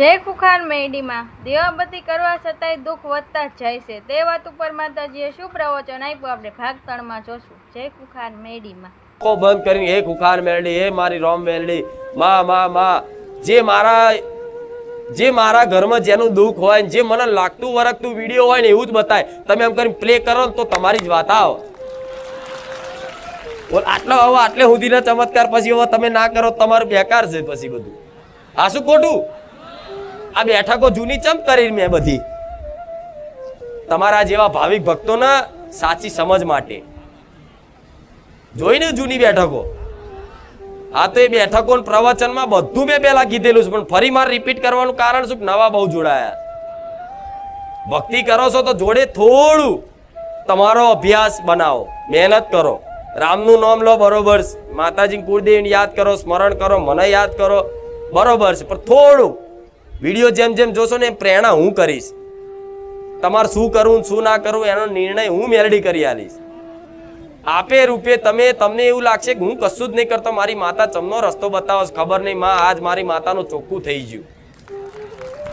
જય ખુખાર મેડીમાં. દેવાબતી કરવા છતાંય દુઃખ વધતા જ જાય છે. તે વાત ઉપર માતાજીએ શું પ્રવચન આપ્યું? આપણે ભાગ ત્રણમાં જોશું. જય ખુખાર મેડીમાં. કો બંધ કરીને, હે ખુખાર મેરડી, હે મારી રોમ મેરડી, માં માં માં, જે મારા જે મારા ઘરમાં જેનું દુઃખ હોય ને જે મને લાગતું વરગતું વીડિયો હોય ને એવું જ બતાય. તમે એમ કરીને પ્લે કરો ને તો તમારી જ વાત આવો. બોલ, આટલો હવે આટલે સુધીના ચમત્કાર પછી હવે તમે ના કરો, તમારું બેકાર છે પછી બધું. આ શું ખોટું? આ બેઠકો જૂની ચમ કરી મેં બધી? તમારા જેવા ભાવિક ભક્તોના સાચી સમજ માટે. જોઈને જૂની બેઠકો. આ તો એ બેઠકો પ્રવચનમાં બધું મેં પહેલા કીધેલું છે, પણ ફરી મારે રિપીટ કરવાનું કારણ શું? નવા બહુ જોડાયા. ભક્તિ કરો છો તો જોડે થોડું તમારો અભ્યાસ બનાવો. મહેનત કરો. રામનું નામ લો બરોબર. માતાજી કુળદેવીને યાદ કરો, સ્મરણ કરો, મને યાદ કરો. બરોબર છે, પણ થોડું વીડિયો જેમ જેમ જોશો ને પ્રેરણા હું કરીશ. તમારે શું કરવું શું ના કરવું એનો નિર્ણય હું મેરડી કરી આલીશ. આપે રૂપે તમે, તમને એવું લાગશે કે હું કશું જ નહીં કરતો, મારી માતા ચમનો રસ્તો બતાવો ખબર નહીં, માં, આજ મારી માતાનું ચોખ્ખું થઈ ગયું.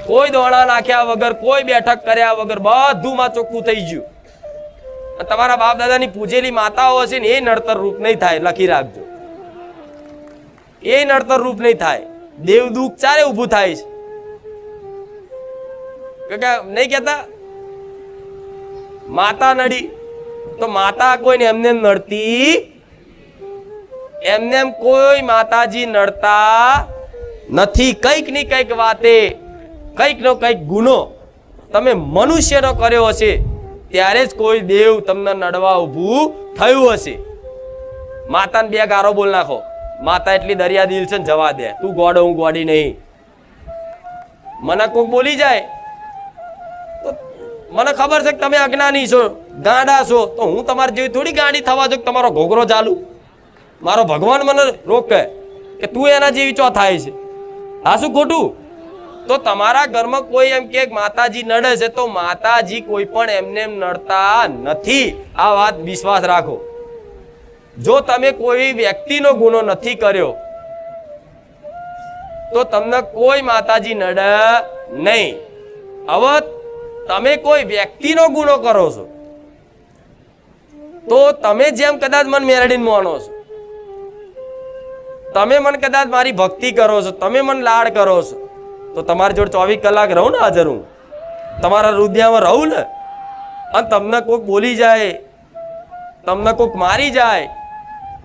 કોઈ દોણા નાખ્યા વગર, કોઈ બેઠક કર્યા વગર બધું માં ચોખ્ખું થઈ ગયું. તમારા બાપ દાદાની પૂજેલી માતાઓ હશે ને એ નડતર રૂપ નહીં થાય, લખી રાખજો. એ નડતર રૂપ નહીં થાય. દેવ દુઃખ ચારે ઊભું થાય છે. કે નહીં કહેતા? માતા નડી. તો માતા કોઈને એમને એમ નડતી? એમને એમ કોઈ માતાજી નડતા નથી. કંઈકની કંઈક વાતે, કંઈક નો કંઈક ગુનો તમે મનુષ્યનો કર્યો હશે, ત્યારે જ કોઈ દેવ તમને નડવા ઊભું થયું હશે. માતાને બે ગારો બોલ નાખો. માતા એટલી દરિયા દિલ છે જવા દે. તું ગોડો, હું ગોડી નહીં. મને કોક બોલી જાય. મને ખબર છે કે તમે અજ્ઞાની છો, ગાંડા છો. તો હું તમારી જેવી થોડી ગાંડી થવા જો તમારો ઘોઘરો ચાલુ? મારો ભગવાન મને રોકે કે તું એના જેવી ચો થાય છે. આ શું ખોટું? તો તમારા ઘરમાં કોઈ એમ કે માતાજી નડે છે, તો માતાજી કોઈ પણ એમને એમ નડતા નથી. આ વાત વિશ્વાસ રાખો. જો તમે કોઈ વ્યક્તિનો ગુનો નથી કર્યો, તો તમને કોઈ માતાજી નડે નહીં. હવે તમે કોઈ વ્યક્તિનો ગુનો કરો છો, તો તમે જેમ કદાચ મન મેરડીને માનો છો. તમે મને કદાચ મારી ભક્તિ કરો છો, તમે મને લાડ કરો છો, તો તમારી જોડે ચોવીસ કલાક રહું ને હાજર હું? તમારા હૃદયમાં રહું ને? અને તમને કોઈક બોલી જાય, તમને કોઈક મારી જાય,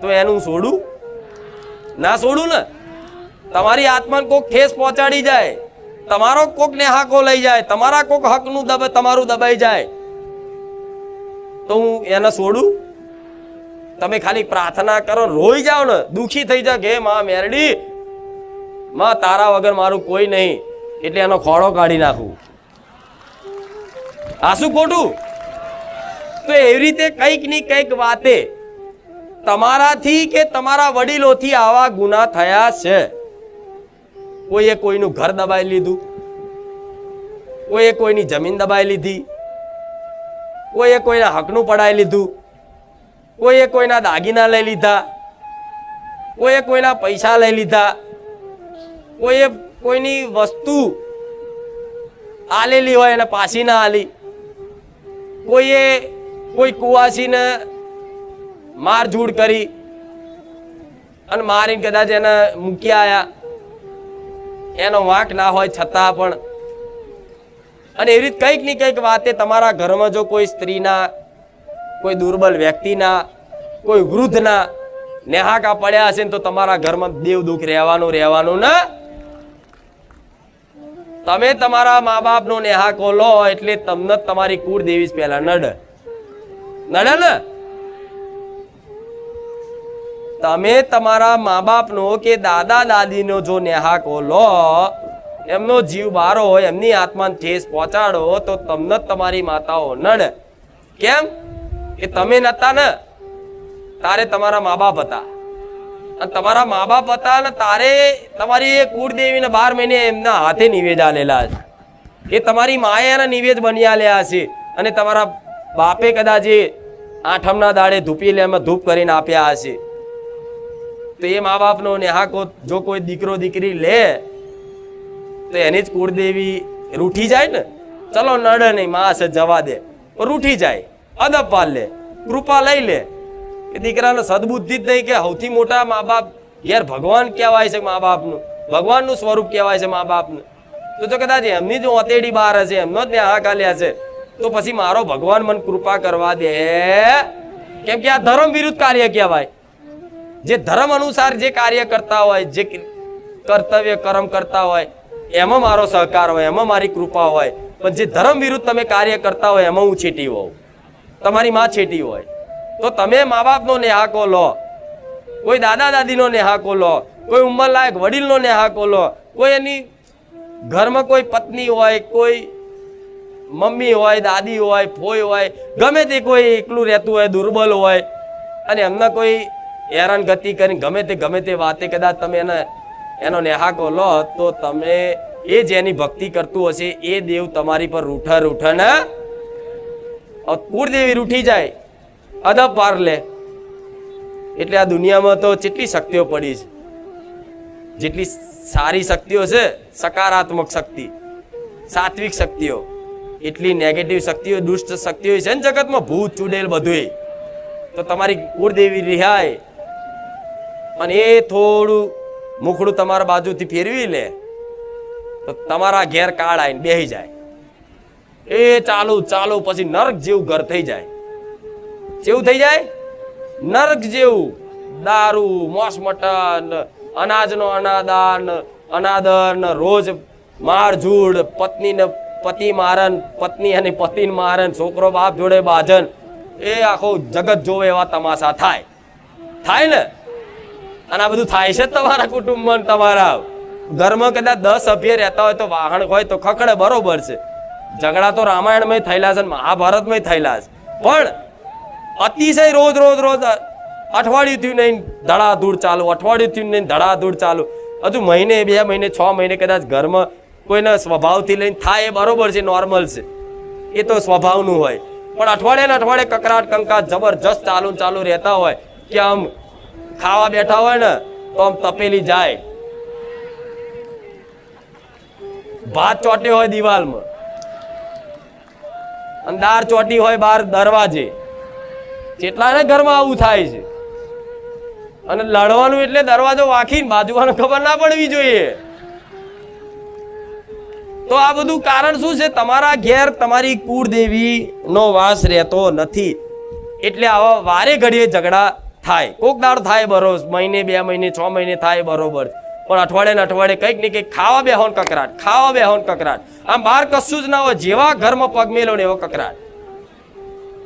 તો એનું છોડું ના છોડું ને? તમારી આત્માને કોઈક ઠેસ પહોંચાડી જાય. તમારો કોકને હાકો લઈ જાય, તમારા કોક હકનું દબ, તમારું દબાઈ જાય. તો હું એને છોડું? તમે ખાલી પ્રાર્થના કરો, રોઈ જાઓ ને, દુખી થઈ જાઓ કે માં મેરડી, માં તારા વગર મારું કોઈ નહીં. એટલે એનો ખોળો કાઢી નાખું. આ શું ખોટું? તો એવી રીતે કંઈકની કંઈક વાતે તમારાથી કે તમારા વડીલોથી આવા ગુના થયા છે. કોઈએ કોઈનું ઘર દબાઈ લીધું? કોઈએ કોઈની જમીન દબાઈ લીધી? કોઈએ કોઈના હકનું પડાઈ લીધું? કોઈએ કોઈના દાગીના લઈ લીધા? કોઈએ કોઈના પૈસા લઈ લીધા? કોઈએ કોઈની વસ્તુ આલેલી હોય એને પાછી ના આલી? કોઈએ કોઈ કુવાસીને મારઝૂડ કરી? અને મારીને કદાચ એને મૂકી આયા? એનો વાંક ના હોય છતાં પણ. અને એવી રીત કંઈકની કંઈક વાતે તમારા ઘરમાં જો કોઈ સ્ત્રીના, કોઈ દુર્બલ વ્યક્તિના, કોઈ વૃદ્ધના નેહાકા પડ્યા હશે ને તો તમારા ઘરમાં દેવ દુઃખ રહેવાનું રહેવાનું ના. તમે તમારા મા બાપનો નેહાકો લો એટલે તમને તમારી કુળ દેવી પહેલા નડે. નડે ને? તમે તમારા મા બાપનો કે દાદા દાદીનો જો નેહાકો લો એમનો જીવ બારો હોય, એમની આત્માને ઠેસ પહોંચાડો, તો તમને જ તમારી માતાઓ નડે. કેમ? કે તમે નતા ને? તારે તમારા મા બાપ હતા. અને તમારા મા બાપ હતા ને તારે તમારી એ કુળદેવીને બાર મહિને એમના હાથે નિવેદ આલેલા છે. એ તમારી માએ એના નિવેદ બની આલ્યા છે. અને તમારા બાપે કદાચ એ આઠમના દાડે ધૂપી લે ધૂપ કરીને આપ્યા હશે તો એ મા બાપનો નેહાકો જો કોઈ દીકરો દીકરી લે, તો એની જ કુળદેવી રૂઠી જાય ને? ચલો નડે નહીં માસ જવા દે. રૂઠી જાય અદબ પાલ લે કૃપા લઈ લે. કે દીકરાને સદબુદ્ધિ જ નહીં કે સૌથી મોટા મા બાપ યાર ભગવાન કહેવાય છે મા બાપનું ભગવાનનું સ્વરૂપ કહેવાય છે મા બાપનું તો જો કદાચ એમની જ અતેડી બહાર હશે, એમનો જ ન્યાહ કાલ્યા છે, તો પછી મારો ભગવાન મને કૃપા કરવા દે. કેમ કે આ ધર્મ વિરુદ્ધ કાર્ય કહેવાય. જે ધર્મ અનુસાર જે કાર્ય કરતા હોય, જે કર્તવ્ય, કર્મ કરતા હોય, એમાં મારો સહકાર હોય, એમાં મારી કૃપા હોય, પણ જે ધર્મ વિરુદ્ધ તમે કાર્ય કરતા હોય, એમાં હું છેટી હોઉં. તમારી માં છેટી હોય. તો તમે મા બાપનો નેહાકો લો. કોઈ દાદા દાદીનો નેહાકો લો. કોઈ ઉંમરલાયક વડીલનો નેહાકો લો. કોઈ એની ઘરમાં કોઈ પત્ની હોય, કોઈ મમ્મી હોય, દાદી હોય, ફોઈ હોય, ગમે તે કોઈ એકલું રહેતું હોય, દુર્બલ હોય, અને એમના કોઈ હેરાન ગતિ કરીને ગમે તે ગમે તે વાતે, કદાચ તમે એને, એનો નેહાકો લો, તો તમે એ જેની ભક્તિ કરતું હશે, એ દેવ તમારી પર રૂઠ ઉઠન ને કુળદેવી રૂઠી જાય અદબ પાર લે. એટલે આ દુનિયામાં તો જેટલી શક્તિઓ પડી છે, જેટલી સારી શક્તિઓ છે, સકારાત્મક શક્તિ, સાત્વિક શક્તિઓ, એટલી નેગેટિવ શક્તિઓ, દુષ્ટ શક્તિઓ છે ને જગતમાં ભૂત, ચુડેલ બધુંય. તો તમારી કુળદેવી રિહાય અને એ થોડું મુખડું તમારા બાજુથી ફેરવી લે, તો તમારા ઘેર કાળ આવીને બેહી જાય. એ ચાલુ ચાલુ, પછી નર્ક જેવું ઘર થઈ જાય. કેવું થઈ જાય? નર્ક જેવું. દારૂ, મોસ મટન, અનાજનો અનાદાન, અનાદન, રોજ મારઝૂડ પત્નીને પતિ મારન, પત્ની અને પતિને મારન, છોકરો બાપ જોડે બાજન. એ આખો જગત જોવે એવા તમાશા થાય. થાય ને? અને આ બધું થાય છે તમારા કુટુંબમાં તમારા. ઘરમાં કદાચ દસ સભ્ય રહેતા હોય તો વાહન હોય તો ખકડે બરોબર છે. ઝઘડા તો રામાયણમાં થયેલા છે મહાભારતમાં થયેલા છે. પણ અતિશય રોજ રોજ રોજ અઠવાડિયું થયું નહીં, ધડાધૂળ ચાલુ, અઠવાડિયું થયું નહીં, ધડાધૂળ ચાલુ. હજુ મહિને, બે મહિને, છ મહિને કદાચ ઘરમાં કોઈના સ્વભાવથી લઈને થાય એ બરોબર છે નોર્મલ છે. એ તો સ્વભાવનું હોય. પણ અઠવાડિયે ને અઠવાડિયે કકરાટ કંકાટ જબરજસ્ત ચાલુ ચાલુ રહેતા હોય. કે આમ ખાવા બેઠા હોય ને, તો આમ તપેલી જાય. ભાત ચોટ્યો હોય દિવાલમાં. અને દાળ ચોટી હોય બહાર દરવાજે. કેટલાને ઘરમાં આવું થાય છે. અને લડવાનું એટલે દરવાજો વાંખીને બાજુવાને ખબર ના પડવી જોઈએ. તો આ બધું કારણ શું છે? તમારા ઘેર તમારી કુળદેવી નો વાસ રહેતો નથી. એટલે આવા વારે ઘડીએ ઝઘડા થાય. કોક દાડ થાય બરોબર મહિને, બે મહિને, છ મહિને થાય બરોબર. પણ અઠવાડિયે ને અઠવાડિયે કંઈક ને કંઈક ખાવા બેહોન કકરાટ, ખાવા બેહોન કકરાટ. આમ બહાર કશું જ ના હોય, જેવા ઘરમાં પગ મેલો ને એવો કકરાટ.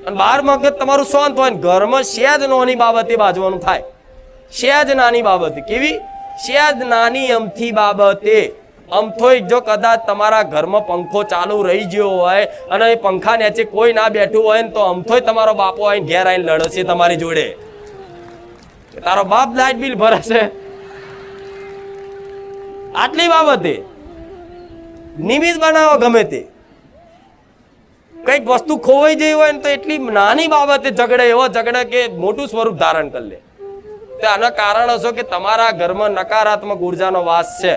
અને બાર મગજ તમારું શાંત હોય ને ઘરમાં સેજ નોની બાબતે બાજવાનું થાય. સેજ નાની બાબતે. કેવી? સેજ નાની અમથી બાબતે. અમથોય જો કદાચ તમારા ઘરમાં પંખો ચાલુ રહી ગયો હોય અને એ પંખા નીચે કોઈ ના બેઠું હોય ને તો અમથોય તમારો બાપો આવીને ઘેર આવીને લડશે તમારી જોડે. તારો બાપ લાઇટ બિલ ભરશે. આટલી બાબતે નિમિત્ત બનાવો ગમે તે. કંઈક વસ્તુ ખોવાઈ જઈ હોય ને તો એટલી નાની બાબતે ઝઘડે, એવો ઝઘડે કે મોટું સ્વરૂપ ધારણ કરી લે. તો આના કારણ હશો કે તમારા ઘરમાં નકારાત્મક ઉર્જાનો વાસ છે.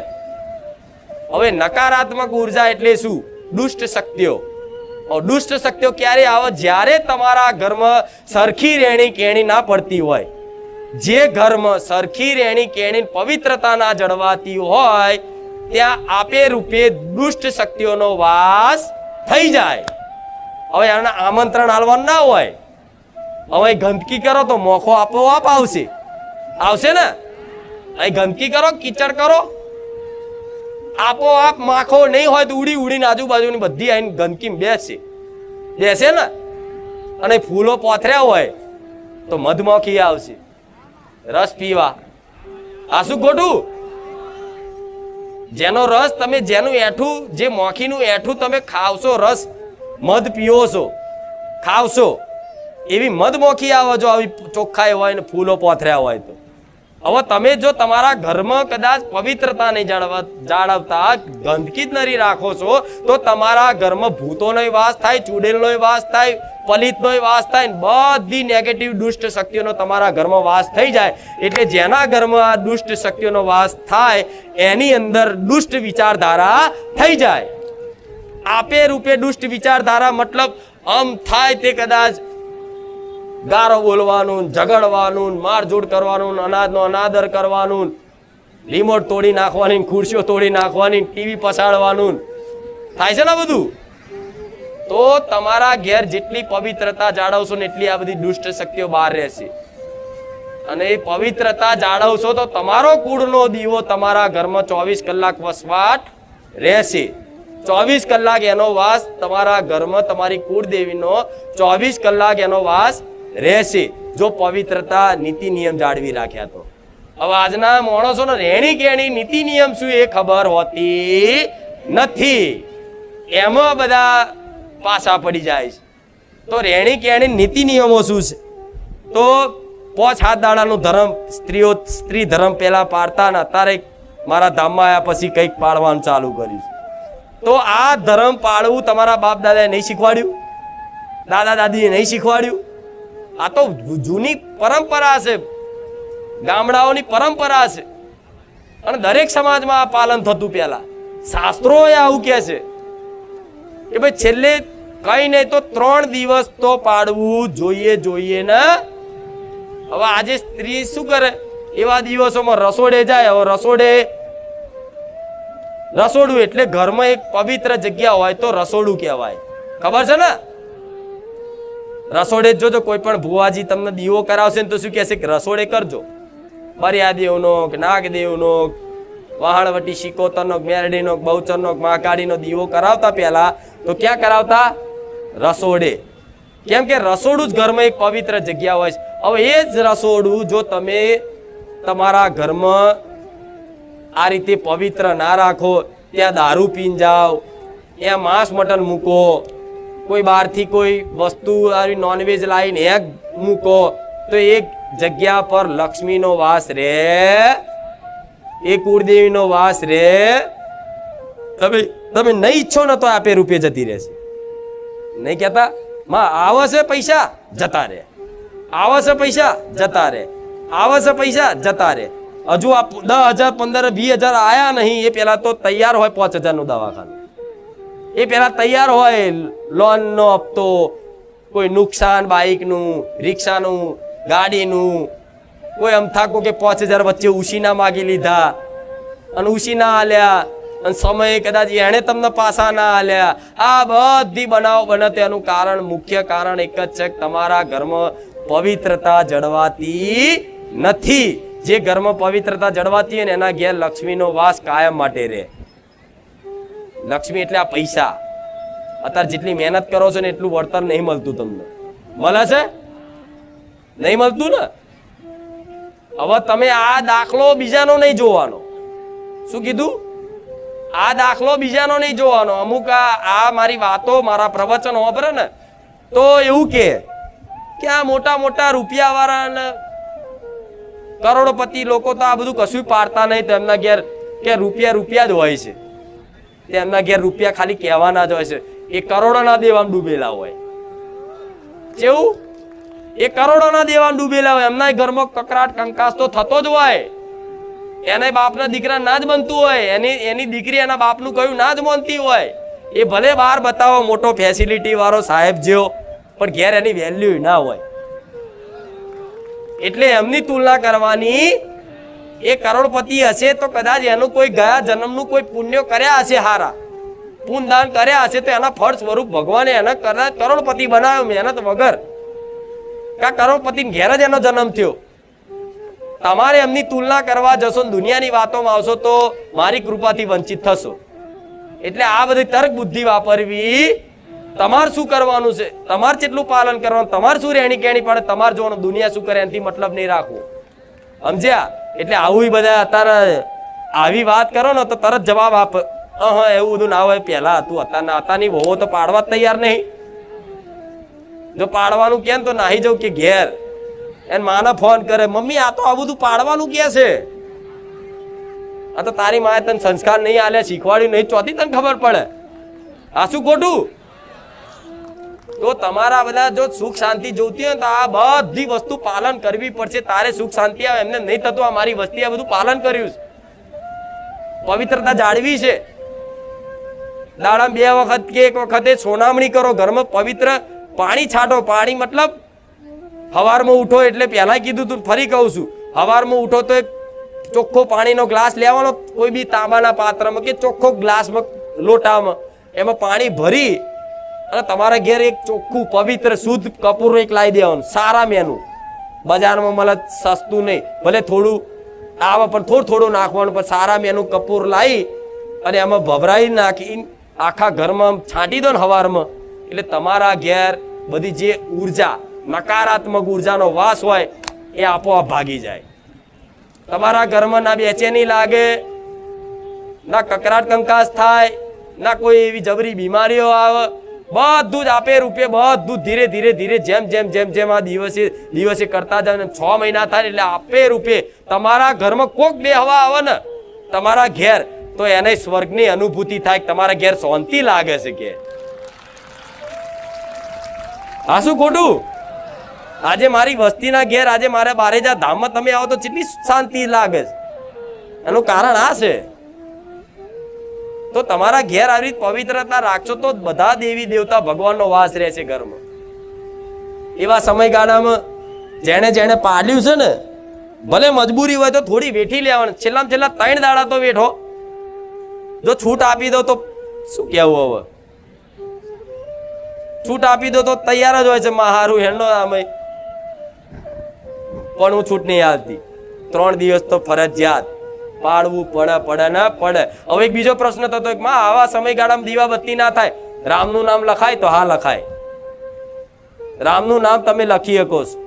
હવે નકારાત્મક ઊર્જા એટલે શું? દુષ્ટ શક્તિઓ. દુષ્ટ શક્તિઓ ક્યારે આવે? જ્યારે તમારા ઘરમાં સરખી રેણી કેણી ના પડતી હોય. જે ઘરમાં સરખી રેણી કેણી પવિત્રતાના જળવાતી હોય, ત્યાં આપે રૂપે દુષ્ટ શક્તિઓનો વાસ થઈ જાય. હવે એના આમંત્રણ હાલવાનું ના હોય. હવે ગંદકી કરો તો મોખો આપોઆપ આવશે. આવશે ને? અહીં ગંદકી કરો, કીચડ કરો. આપોઆપ માખો નહીં હોય તો ઉડી ઉડીને આજુબાજુની બધી આવીને ગંદકી બેસે. બેસે ને? અને ફૂલો પોથર્યા હોય તો મધમાખી આવશે. રસ પીવા. આ શું ખોટું જેનો રસ તમે જેનું એઠું, જે મોખીનું એઠું તમે ખાવશો, રસ મધ પીવો છો, ખાવશો. એવી મધમોખી આવે જો, આવી ચોખ્ખાઈ હોય ને ફૂલો પોથર્યા હોય તો. હવે તમે જો તમારા ઘરમાં કદાચ પવિત્રતા નહીં જાળવા જાળવતા, ગંદકી જ નહીં રાખો છો, તો તમારા ઘરમાં ભૂતોનો વાસ થાય, ચુડેલનો વાસ થાય પલિતનો વાસ થાય ને બધી નેગેટિવ દુષ્ટ શક્તિઓનો તમારા ઘરમાં વાસ થઈ જાય. એટલે જેના ઘરમાં આ દુષ્ટ શક્તિઓનો વાસ થાય, એની અંદર દુષ્ટ વિચારધારા થઈ જાય. આપે રૂપે દુષ્ટ વિચારધારા મતલબ આમ થાય તે કદાચ ગારો બોલવાનું, ઝઘડવાનું, મારઝૂડ કરવાનું, અનાજનો અનાદર કરવાનું રિમોટ તોડી નાખવાની, ખુરશીઓ તોડી નાખવાની, ટીવી પસાડવાનું થાય છે ને બધું? તો તમારા ઘેર જેટલી પવિત્રતા જાળવશો ને એટલી આ બધી દુષ્ટ શક્તિઓ બહાર રહેશે. અને એ પવિત્રતા જાળવશો તો તમારો કુળનો દીવો તમારા ઘરમાં ચોવીસ કલાક વસવાટ રહેશે. ચોવીસ કલાક એનો વાસ તમારા ઘરમાં તમારી કુળદેવીનો ચોવીસ કલાક એનો વાસ રહેશે. જો પવિત્રતા નીતિ નિયમ જાળવી રાખ્યા તો. હવે આજના માણસોને રહેણી કેણી નીતિ નિયમ શું એ ખબર હોતી નથી. એમાં બધા પાછા પડી જાય છે. તો રહેણી કેણી નીતિ નિયમો શું છે? તો પોચ હાથ દાડાનું ધર્મ, સ્ત્રીઓ, સ્ત્રી ધર્મ પહેલાં પાડતા ને અત્યારે મારા ધામમાં આવ્યા પછી કંઈક પાડવાનું ચાલુ કર્યું તો આ ધર્મ પાળવું તમારા બાપ દાદાએ નહીં શીખવાડ્યું? દાદા દાદીએ નહીં શીખવાડ્યું? આ તો જૂની પરંપરા છે. ગામડાઓની પરંપરા છે. અને દરેક સમાજમાં આ પાલન થતું પહેલાં. શાસ્ત્રોએ આવું કહે છે કે ભાઈ છેલ્લે કઈ નહીં તો ત્રણ દિવસ તો પાડવું જોઈએ જોઈએ ને. હવે આજે સ્ત્રી શું કરે? એવા દિવસોમાં રસોડે જાય. હવે રસોડે રસોડું એટલે ઘરમાં એક પવિત્ર જગ્યા હોય તો રસોડું કહેવાય. ખબર છે ને? રસોડે જોજો, કોઈ પણ ભુવાજી તમને દીવો કરાવશે ને તો શું કહેશે કે રસોડે કરજો. બરિયાદેવનો કે નાગદેવનો વહાણવટી શિકોતરનો મેરડીનો બહુચરનો મહાકાળીનો દીવો કરાવતા પહેલા તો ક્યાં કરાવતા? રસોડે. કેમ કે રસોડું જ ઘરમાં એક પવિત્ર જગ્યા હોય છે. હવે એ જ રસોડું જો તમે તમારા ઘરમાં આ રીતે પવિત્ર ના રાખો, ત્યાં દારૂ પીન જાઓ, ત્યાં માંસ મટન મૂકો, કોઈ બહારથી કોઈ વસ્તુ આવી નોનવેજ લાવીને એ મૂકો, તો એક જગ્યા પર લક્ષ્મીનો વાસ રે એ કુળદેવીનો વાસ રે. તમે તમે નહીં ઈચ્છો ને તો આપે રૂપે જતી રહેશે. નહીં કહેતા? માં, આવે છે પૈસા? જતા રહે. આવે છે પૈસા? જતા રહે. આવે છે પૈસા? જતા રહે. હજુ આ દસ હજાર, પંદર વીસ હજાર આયા નહીં. એ પહેલાં તો તૈયાર હોય પાંચ હજારનું દવાખાનું. એ પહેલાં તૈયાર હોય લોનનો હપ્તો, કોઈ નુકસાન બાઇકનું, રિક્ષાનું, ગાડીનું. કોઈ અમથાકો કે પાંચ હજાર વચ્ચે ઉશીના માગી લીધા. અને ઉશીના આલ્યા. અને સમયે કદાચ એણે તમને પાછા ના આલ્યા. આ બધી બનાવ બને તેનું કારણ, મુખ્ય કારણ એક જ છે તમારા ઘરમાં પવિત્રતા જળવાતી નથી. જે ઘરમાં પવિત્રતા જળવાતી હોય ને એના ઘેર લક્ષ્મીનો વાસ કાયમ માટે રહે. લક્ષ્મી એટલે આ પૈસા. અત્યારે જેટલી મહેનત કરો છો ને એટલું વળતર નહીં મળતું તમને. મળે છે? નહીં મળતું ને? હવે તમે આ દાખલો બીજાનો નહીં જોવાનો. શું કીધું? આ દાખલો બીજાનો નહીં જોવાનો. અમુક આ મારી વાતો, મારા પ્રવચન વાપરે ને તો એવું કે કે આ મોટા મોટા રૂપિયાવાળા કરોડપતિ લોકો તો આ બધું કશું પાડતા નહીં. તેમના ઘેર કે રૂપિયા રૂપિયા જ હોય છે. તેમના ઘેર રૂપિયા ખાલી કહેવાના જ હોય છે. એ કરોડોના દેવામાં ડૂબેલા હોય. કેવું એ કરોડોના દેવામાં ડૂબેલા હોય. એમના ઘરમાં કકરાટ કંકાસ તો થતો જ હોય. એને બાપના દીકરા ના જ બનતું હોય. એની એની દીકરી એના બાપનું કયું ના જ માનતી હોય. એ ભલે બહાર બતાવો, મોટો ફેસિલિટી વાળો સાહેબ જેવો, પણ ઘેર એની વેલ્યુ ના હોય. એટલે એમની તુલના કરવાની, એ કરોડપતિ હશે તો કદાચ એનું કોઈ ગયા જન્મનું કોઈ પુણ્ય કર્યા હશે હારા. પુણ્યદાન કર્યા હશે તો એના ફળ સ્વરૂપ ભગવાને એને કદાચ કરોડપતિ બનાવ્યો મહેનત વગર. કા કરોડપતિ ઘેર જ એનો જન્મ થયો? તમારે એમની તુલના કરવા જશો ને દુનિયાની વાતોમાં આવશો તો મારી કૃપાથી વંચિત થશો. એટલે આ બધી તર્ક બુદ્ધિ વાપરવી, તમારે શું કરવાનું છે? તમારે કેટલું પાલન કરવાનું, તમારે શું રહેણી કેણી પડે, તમારે જોવાનું દુનિયા શું કરે એનાથી મતલબ નહીં રાખવું. સમજ્યા? એટલે આવું બધા અત્યારે આવી વાત કરો ને તો તરત જવાબ આપ. અહ, એવું બધું ના હોય. પહેલાં હતું, અત્યારે અત્યારની વહુ તો પાડવા જ તૈયાર નહીં. જો પાડવાનું કેમ તો નાહી જવું કે ઘેર? એને માને ફોન કરે, મમ્મી, આ તો આ બધું પાડવાનું કે છે? આ તો તારી માએ તને સંસ્કાર નહીં આલે શીખવાડ્યું નહીં, ચોથી તને ખબર પડે. આ શું ખોટું? તો તમારા બધા જો સુખ શાંતિ જોતી હોય તો આ બધી વસ્તુ પાલન કરવી પડશે. તારે સુખ શાંતિ આવે, એમને નહીં થતું. આ મારી વસ્તી, આ બધું પાલન કર્યું છે. પવિત્રતા જાળવી છે. દાડા બે વખત કે એક વખતે સોનામણી કરો, ઘરમાં પવિત્ર પાણી છાંટો. પાણી મતલબ હવારમાં ઉઠો એટલે પહેલાં કીધું તું ફરી કહું છું. હવારમાં ઉઠો તો એક ચોખ્ખો પાણીનો ગ્લાસ લેવાનો, કોઈ બી તાંબાના પાત્રમાં કે ચોખ્ખો ગ્લાસમાં, લોટામાં. એમાં પાણી ભરી અને તમારા ઘેર એક ચોખ્ખું પવિત્ર, શુદ્ધ કપૂર એક લાવી દેવાનું, સારા મેનું. બજારમાં મળે સસ્તું નહીં, ભલે થોડું આવે પણ થોડું થોડું નાખવાનું, પણ સારા મેનું કપૂર લાવી અને એમાં ભભરાઈ નાખી આખા ઘરમાં છાંટી દો ને હવારમાં. એટલે તમારા ઘેર બધી જે ઊર્જા નકારાત્મક ઉર્જાનો વાસ હોય એ આપોઆપ ભાગી જાય. તમારા ઘરમાં ના બેચેની લાગે, ના કકરાટ કંકાસ થાય, ના કોઈ એવી જબરી બીમારીઓ આવે, બધું જ આપે રૂપે, બધું ધીરે ધીરે ધીરે જેમ જેમ જેમ જેમ આ દિવસે દિવસે કરતા જાય છ મહિના થાય એટલે આપે રૂપે તમારા ઘરમાં કોક બે હવા આવે ને તમારા ઘેર, તો એને સ્વર્ગની અનુભૂતિ થાય તમારા ઘેર શાંતિ લાગે છે કે. આ શું ખોટું? આજે મારી વસ્તીના ઘેર આજે મારા બારેજા ધામમાં તમે આવો તો કેટલી શાંતિ લાગે એનું કારણ આ છે. તો તમારા ઘેર આવી રીત પવિત્રતા રાખશો તો બધા દેવી દેવતા ભગવાનનો વાસ રહે છે ઘરમાં. એવા સમયગાળામાં જેણે જેણે પાડ્યું છે ને, ભલે મજબૂરી હોય તો થોડી વેઠી લેવાની. છેલ્લામાં છેલ્લા ત્રણ દાડા તો વેઠો. જો છૂટ આપી દો તો શું કહેવું હવે? છૂટ આપી દો તો તૈયાર જ હોય છે મહારું હેણનો આમે પણ હું છૂટ નહીં આવતી ત્રણ દિવસ તો ફરજિયાત. પાડવું પડે પડે ના પડે. હવે એક બીજો પ્રશ્ન થતો માં, આવા સમયગાળામાં દીવાબત્તી ના થાય. રામનું નામ લખાય તો હા લખાય. રામનું નામ તમે લખી શકો છો.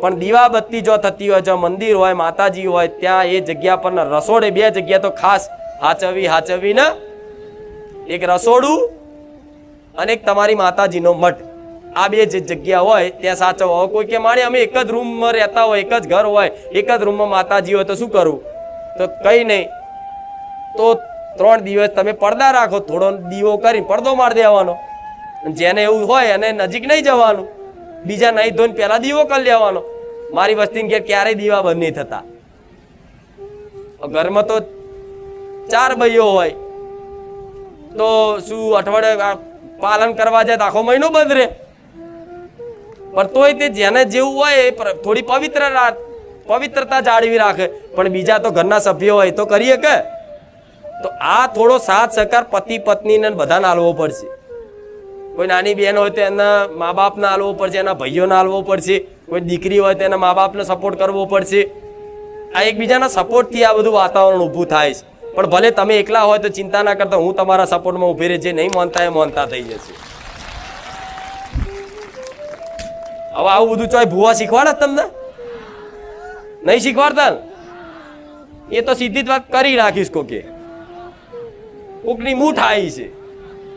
પણ દીવાબત્તી જો થતી હોય, જો મંદિર હોય, માતાજી હોય, ત્યાં એ જગ્યા પર રસોડે, બે જગ્યા તો ખાસ હાચવી હાચવી ને એક રસોડું અને એક તમારી માતાજીનો મઠ. આ બે જે જગ્યા હોય, ત્યાં સાચવવા હોય. કોઈ કે માણે અમે એક જ રૂમમાં રહેતા હોય, એક જ ઘર હોય, એક જ રૂમમાં માતાજી હોય, તો શું કરવું તો કંઈ નહીં. તો ત્રણ દિવસ તમે પડદા રાખો, થોડો દીવો કરી પડદો મારી દેવાનો. જેને એવું હોય, એને નજીક નહીં જવાનું. બીજા નહીં ધોઈને પહેલાં દીવો કરી લેવાનો. મારી વસ્તીને ઘેર ક્યારેય દીવા બંધ નહીં થતા. ઘરમાં તો ચાર ભાઈઓ હોય. તો શું અઠવાડિયે પાલન કરવા જાય તો આખો મહિનો બંધ રહે? પણ તોય તે જેને જેવું હોય એ થોડી પવિત્ર પવિત્રતા જાળવી રાખે. પણ બીજા તો ઘરના સભ્યો હોય તો કરીએ કે? તો આ થોડો સાથ સહકાર પતિ પત્નીને બધાને હાલવો પડશે. કોઈ નાની બેન હોય તો એના મા બાપને હાલવો પડશે, એના ભાઈઓને આલવો પડશે. કોઈ દીકરી હોય તો એના મા બાપને સપોર્ટ કરવો પડશે. આ એકબીજાના સપોર્ટથી આ બધું વાતાવરણ ઊભું થાય છે. પણ ભલે તમે એકલા હોય તો ચિંતા ના કરતા, હું તમારા સપોર્ટમાં ઊભી રહી, જે નહીં માનતા એ માનતા થઈ જશે. હવે આવું બધું ચોય ભૂવા શીખવાડે તમને? નહીં શીખવાડતા? એ તો સીધી જ વાત કરી રાખીશ કોકે. કોકની મૂઠ આવી છે.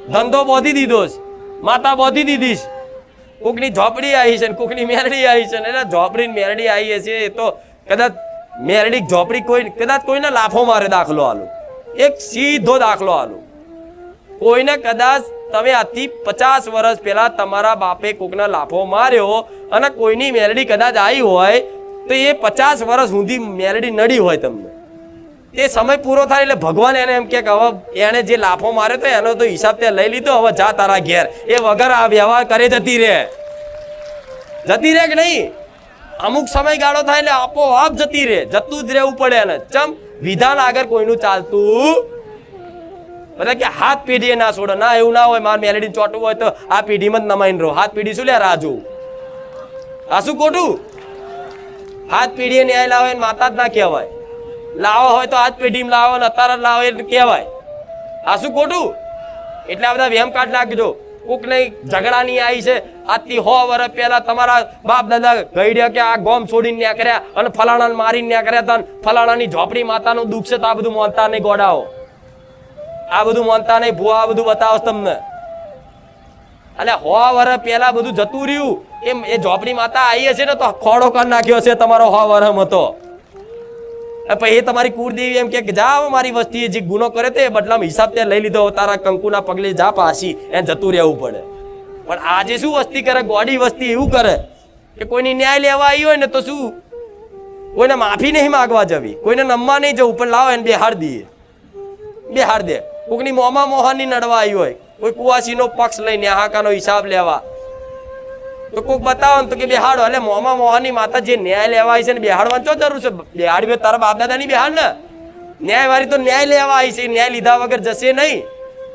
ધંધો બોધી દીધો છે. માતા બોધી દીધી છે. કોકની ઝોપડી આવી છે ને કોકની મેરડી આવી છે ને એટલે ઝોપડી મેરડી આવી છે એ તો કદાચ મેરડી ઝોપડી કોઈ કદાચ કોઈને લાફો મારે દાખલો આલો. એક સીધો દાખલો આલો. કોઈને કદાચ તમે આજથી પચાસ વર્ષ પહેલા તમારા બાપે કોકના લાફો માર્યો અને કોઈની મેલડી કદાચ આવી હોય, તો એ પચાસ વર્ષ સુધી મેલડી નડી હોય તમને. તે સમય પૂરો થાય એટલે ભગવાન એને એમ કે હવે એણે જે લાફો માર્યો તો એનો તો હિસાબ તે લઈ લીધો, હવે જા તારા ઘેર. એ વગર આ વ્યવહાર કરે જતી રહે. જતી રહે કે નહીં? અમુક સમયગાળો થાય એટલે આપોઆપ જતી રહે. જતું જ રહેવું પડે એને. ચમ, વિધાન આગળ કોઈનું ચાલતું બધા કે હાથ પેઢીએ ના છોડે. ના, એવું ના હોય, માર મેલેડી ચોટવું હોય તો આ પેઢીમાં જ નમાઈને રહો. હાથ પેઢી શું લે, રાજુ? આ શું ખોટું? હાથ પેઢીએ ન્યાય લાવે માતા જ ના કહેવાય. લાવો હોય તો હાથ પેઢીમાં લાવો ને અત્યારે લાવો એટલે કહેવાય. આ શું ખોટું? એટલે આ બધા વેમ કાઢ નાખજો. કોક નહીં ઝઘડાની આવી છે. આજથી સો વર્ષ પહેલા તમારા બાપ દાદા ગઈડ્યા કે આ ગોમ છોડીને ન્યા કર્યા અને ફલાણાને મારીને ન્યા કર્યા હતા ફલાણાની ઝોપડી માતાનું દુઃખ છે તો આ બધું માનતા નહીં ગોડાઓ. આ બધું માનતા નહીં ભૂવા આ બધું બતાવો તમને. એટલે હો વર પેલા બધું જતું રહ્યું. એમ, એ ઝોપડી માતા આવી હશે ને, તો ખોડો કરી નાખ્યો છે તમારો હો વરમ હતો પછી તમારી કુળદેવી એમ કે જા મારી વસ્તીએ જે ગુનો કર્યો તે, બદલામાં હિસાબ ત્યાં લઈ લીધો, તારા કંકુના પગલે જા પાછી એ જતું રહેવું પડે. પણ આજે શું વસ્તી કરે? ગોડી વસ્તી એવું કરે કે કોઈની ન્યાય લેવા આવી હોય ને, તો શું? કોઈને માફી નહીં માગવા જવી, કોઈને નમવા નહીં જવું, પણ લાવો એને બેહાર દઈએ. બેહાર દે. કોકની મોમા મોહનની નડવા આવી હોય. કોઈ કુવાસીનો પક્ષ લઈને હાકાનો હિસાબ લેવા. તો કોક બતાવો તો કે બેહાડો. એટલે મોમા મોહનની માતા જે ન્યાય લેવા આવી છે ને બેહાડવાની ચો જરૂર છે? બેહાડી તારા બાપ દાદાની બેહાડ ને. ન્યાયવાળી તો ન્યાય લેવા આવી છે. ન્યાય લીધા વગર જશે નહીં.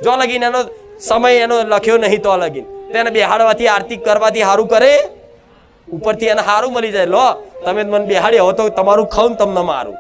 જો લગીને એનો સમય એનો લખ્યો નહીં તો લગીન. તેને બેહાડવાથી, આરતી કરવાથી સારું કરે? ઉપરથી એને સારું મળી જાય. લો, તમે મને બેહાડી હવે તો તમારું ખાઉં તમને મારું.